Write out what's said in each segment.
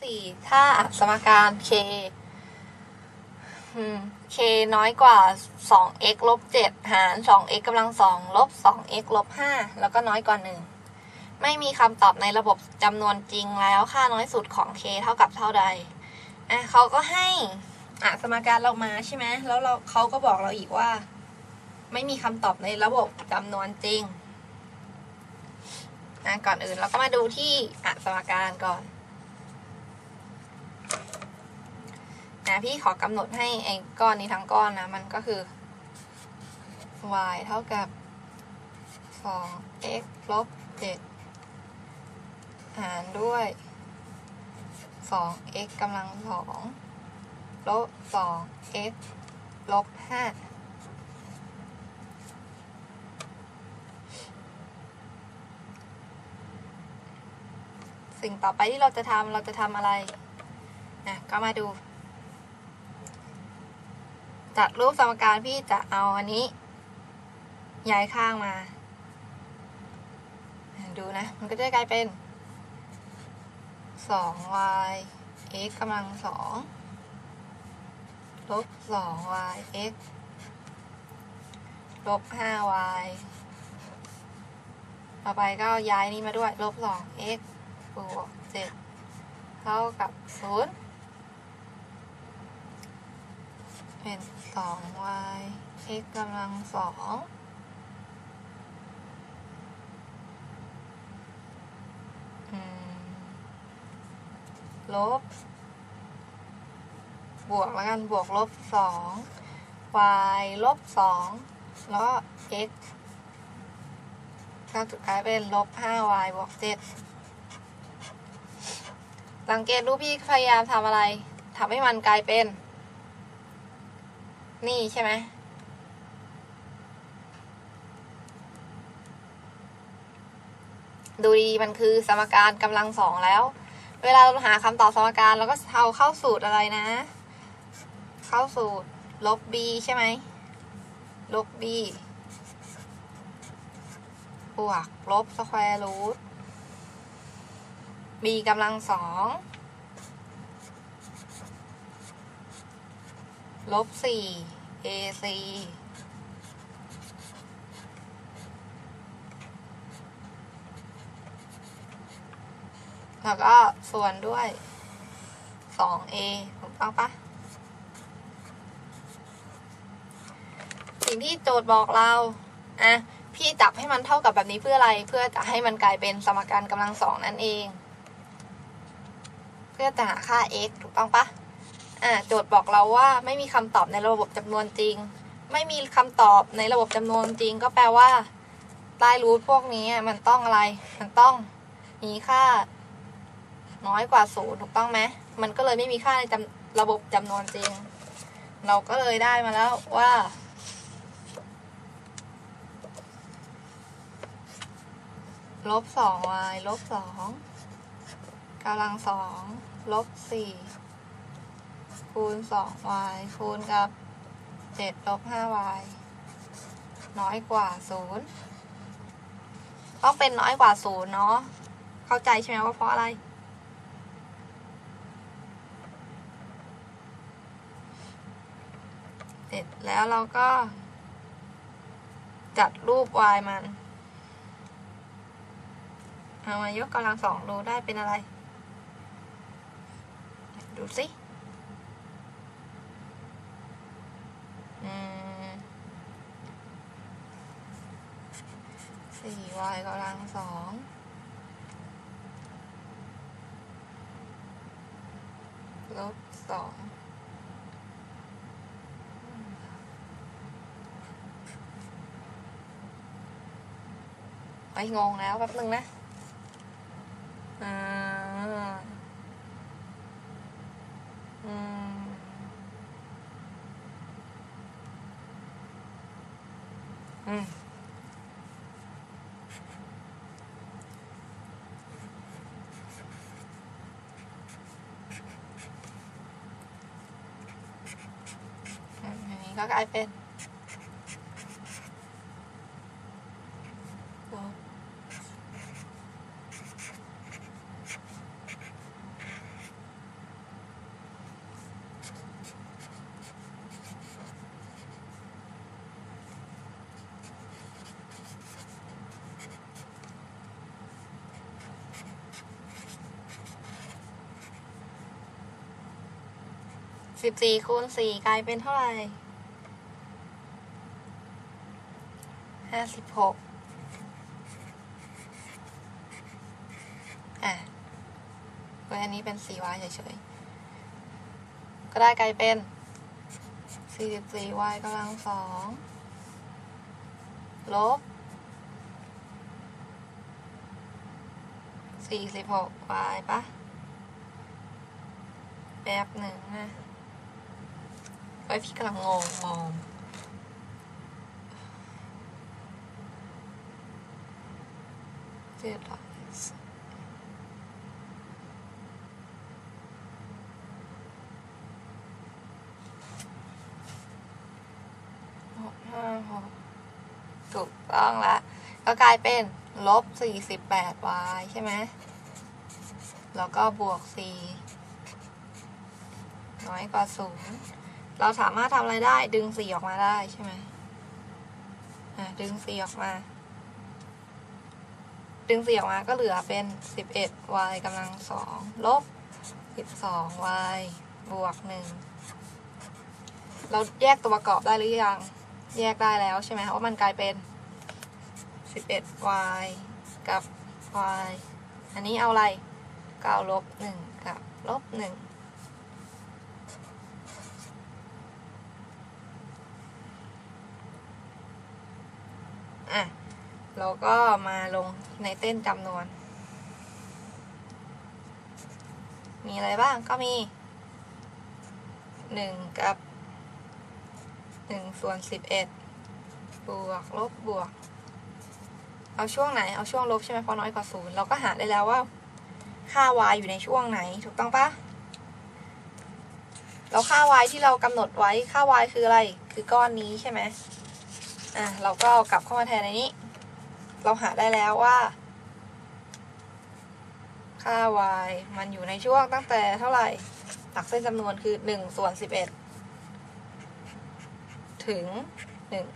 สี่ถ้าสมการ k k น้อยกว่า 2x ลบ 7 หาร 2x กำลัง 2 ลบ 2x ลบ 5 แล้วก็น้อยกว่า 1 ไม่มีคำตอบในระบบจำนวนจริงแล้วค่าน้อยสุดของ k เท่ากับเท่าใด อะเขาก็ให้อะสมการเรามาใช่ไหม แล้วเราเขาก็บอกเราอีกว่า ไม่มีคำตอบในระบบจำนวนจริงนะก่อนอื่นเราก็มาดูที่อะสมการก่อน นะพี่ขอกำหนดให้ไอ้ก้อนนี้ทั้งก้อนนะ มันก็คือ y เท่ากับ 2x ลบ7หารด้วย 2x กำลังสองลบ 2x ลบ5สิ่งต่อไปที่เราจะทำเราจะทำอะไรนะก็มาดู จากรูปสมการพี่จะเอาอันนี้ ย้ายข้างมา ดูนะ มันก็จะกลายเป็น 2y x กำลังสองลบ 2y x ลบ 5y ต่อไปก็ย้ายนี้มาด้วย ลบ 2x บวก7เท่ากับ0 เป็น 2y x กำลังสองลบบวกแล้วกันบวกลบสอง y ลบสองแล้วก็ x ก็สุดท้ายเป็นลบห้า y บวกเจ็ดสังเกตดูปพี่พยายามทำอะไรทำให้มันกลายเป็น นี่ใช่ไหมดูดีมันคือสมการกำลังสองแล้ว เวลาเราหาคำตอบสมการเราก็เอาเข้าสูตรอะไรนะ เข้าสูตรลบ b ใช่ไหมลบ b บวกลบสแควร์รูท b กำลังสอง ลบสี่ ac แล้วก็ส่วนด้วย 2a ถูกต้องปะสิ่งที่โจทย์บอกเรา อะ พี่จับให้มันเท่ากับแบบนี้เพื่ออะไร เพื่อจะให้มันกลายเป็นสมการกำลังสองนั่นเอง เพื่อจะหาค่า x ถูกต้องปะ อะโจทย์บอกเราว่าไม่มีคำตอบในระบบจำนวนจริง ไม่มีคำตอบในระบบจำนวนจริง ก็แปลว่าใต้รูทพวกนี้มันต้องอะไร มันต้องมีค่า น้อยกว่าศูนย์ถูกต้องไหมมันก็เลยไม่มีค่าในจำระบบจำนวนจริง เราก็เลยได้มาแล้วว่าลบสอง y ลบสองกำลังสองลบสี่ คูณสอง y คูณกับเจ็ดลบห้า y น้อยกว่าศูนย์ต้องเป็นน้อยกว่าศูนย์เนาะ เข้าใจใช่ไหมว่าเพราะอะไร เสร็จแล้วเราก็ จัดรูป y มัน เอามายกกำลังสองดูได้เป็นอะไร ดูสิ สี่ y กำลังสองลบสองไอ้งงแล้วแป๊บนึงนะ อ่าอืม อืมอืมอันนี้ก็กลายเป็นลบ สิบสี่คูณสี่กลายเป็นเท่าไหร่ห้าสิบหกอะเว้ยอันนี้เป็นสี่วายเฉยๆ ก็ได้กลายเป็นสี่สิบสี่วายกำลังสองลบสี่สิบหกวายปะแป๊บหนึ่งนะ ไว้พี่กำลังงงมองเจ็ดร้อยหกห้าหกถูกต้องละก็กลายเป็นลบสี่สิบแปด y ใช่ไหม แล้วก็บวกสี่น้อยกว่าศูนย์ เราสามารถทำอะไรได้ ดึงสีออกมาได้ใช่ไหมอะดึงสีออกมา ดึงสีออกมาก็เหลือเป็นสิบเอ็ด y กำลังสองลบสิบสอง y บวกหนึ่งเราแยกตัวประกอบได้หรือยัง แยกได้แล้วใช่ไหมว่ามันกลายเป็นสิบเอ็ด y กับ y อันนี้เอาอะไรก็เอาลบหนึ่งกับลบหนึ่ง อะเราก็มาลงในเต้นจำนวน มีอะไรบ้างก็มีหนึ่งกับหนึ่งส่วนสิบเอ็ดบวกลบบวก เอาช่วงไหน เอาช่วงลบใช่ไหมเพราะน้อยกว่าศูนย์เราก็หาได้แล้วว่า ค่า y อยู่ในช่วงไหนถูกต้องปะแล้วค่า y ที่เรากำหนดไว้ค่า y คืออะไร คือก้อนนี้ใช่ไหม อะเราก็เอากลับเข้ามาแทนในนี้ เราหาได้แล้วว่า ค่า y มันอยู่ในช่วงตั้งแต่เท่าไหร่หลักเส้นจำนวนคือหนึ่งส่วนสิบเอ็ดถึงหนึ่ง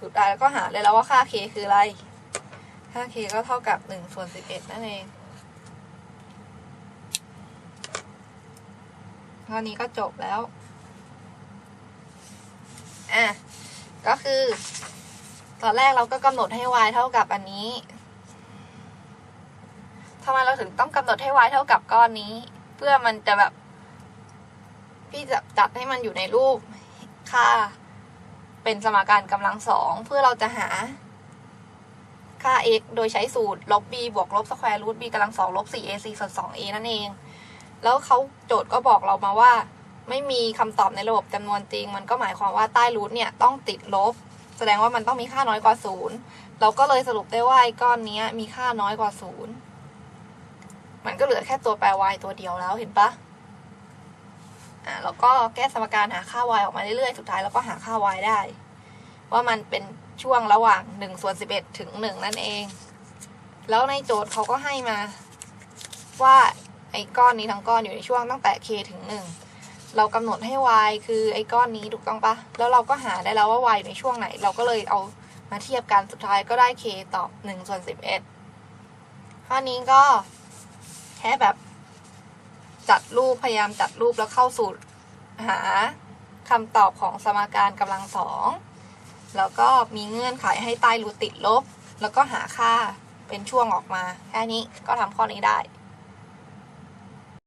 สุดท้แล้วก็หาได้แล้วว่าค่า k คืออะไร ค่า k ก็เท่ากับหนึ่งส่วนสิบเอ็ดนั่นเองเท่านี้ก็จบแล้ว อะ ก็คือ ตอนแรกเราก็กำหนดให้ y เท่ากับอันนี้ทำไมเราถึงต้องกำหนดให้ y เท่ากับก้อนนี้ เพื่อมันจะแบบ พี่จะจัดให้มันอยู่ในรูปค่า เป็นสมการกำลังสองเพื่อเราจะหาค่า x โดยใช้สูตรลบ b บวกลบสแควร์รูท b กำลังสองลบ 4ac ส่วน 2a นั่นเอง แล้วเขาโจทย์ก็บอกเรามาว่า ไม่มีคำตอบในระบบจำนวนจริง มันก็หมายความว่าใต้รูทเนี่ยต้องติดลบ แสดงว่ามันต้องมีค่าน้อยกว่าศูนย์เราก็เลยสรุปได้ว่าไอ้ก้อนนี้มีค่าน้อยกว่าศูนย์มันก็เหลือแค่ตัวแปร y ตัวเดียวแล้วเห็นปะอ่าแล้วก็แก้สมการหาค่า y ออกมาเรื่อยๆ สุดท้ายเราก็หาค่า y ได้ ว่ามันเป็นช่วงระหว่าง1ส่วน11 ถึง 1 นั่นเอง แล้วในโจทย์เขาก็ให้มา ว่าไอ้ก้อนนี้ทั้งก้อนอยู่ในช่วงตั้งแต่ k ถึง 1 เรากำหนดให้ y คือไอ้ก้อนนี้ถูกต้องปะแล้วเราก็หาได้แล้วว่า y ในช่วงไหน เราก็เลยเอามาเทียบกันสุดท้ายก็ได้ k ตอบ1ส่วน11 ข้อนี้ก็แค่แบบจัดรูปพยายามจัดรูปแล้วเข้าสูตรหาคำตอบของสมการกำลังสองแล้วก็มีเงื่อนไขให้ใต้รูทติดลบ แล้วก็หาค่าเป็นช่วงออกมา แค่นี้ก็ทำข้อนี้ได้